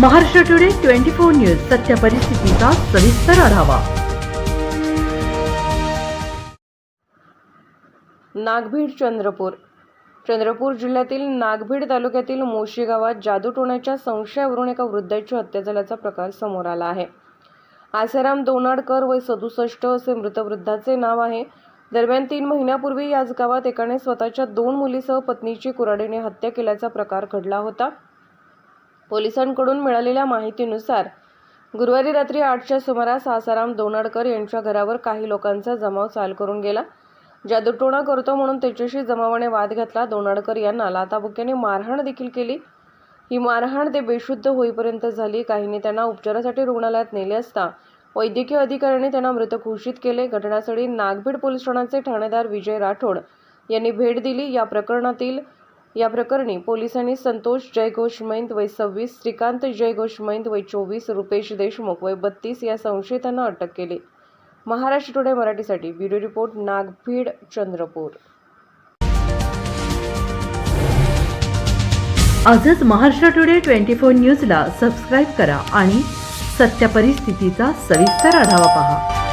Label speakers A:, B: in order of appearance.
A: Maharashtra today twenty four news सत्य परिस्थितीचा सविस्तर आढावा.
B: नागभीड चंद्रपूर. चंद्रपूर जिल्ह्यातील नागभीड तालुक्यातील मोशी गावात जादूटोण्याच्या संशयावरून एका वृद्धाची हत्या झाल्याचा प्रकार समोर आला आहे. आसाराम दोनाडकर वय सदुसष्ट असे मृत वृद्धाचे नाव आहे. दरम्यान तीन महिन्यापूर्वी याच गावात एकाने स्वतःच्या दोन मुलीसह पत्नीची कुऱ्हाडीने हत्या केल्याचा प्रकार घडला होता. पोलिसांकडून मिळालेल्या माहितीनुसार गुरुवारी रात्री आठच्या सुमारास आसाराम दोनाडकर यांच्या घरावर काही लोकांचा जमाव चाल करून गेला. जादूटोणा करतो म्हणून त्याच्याशी जमावाने वाद घातला. दोनाडकर यांना लाताबुक्याने मारहाण देखील केली. ही मारहाण ते बेशुद्ध होईपर्यंत झाली. काहींनी त्यांना उपचारासाठी रुग्णालयात नेले असता वैद्यकीय अधिकाऱ्यांनी त्यांना मृत घोषित केले. घटनास्थळी नागभीड पोलीस ठाण्याचे ठाणेदार विजय राठोड यांनी भेट दिली. या प्रकरणातील या प्रकरणी पोलिसांनी संतोष जयघोष मैंद वय सव्वीस श्रीकांत जयघोष मैंद वय चोवीस रुपेश देशमुख वय बत्तीस या संशयितांना अटक केली. महाराष्ट्र टुडे मराठीसाठी ब्युरो रिपोर्ट नागभीड चंद्रपूर.
A: आजच महाराष्ट्र टुडे ट्वेंटी फोर न्यूजला सबस्क्राईब करा आणि सत्य परिस्थितीचा सविस्तर आढावा पहा.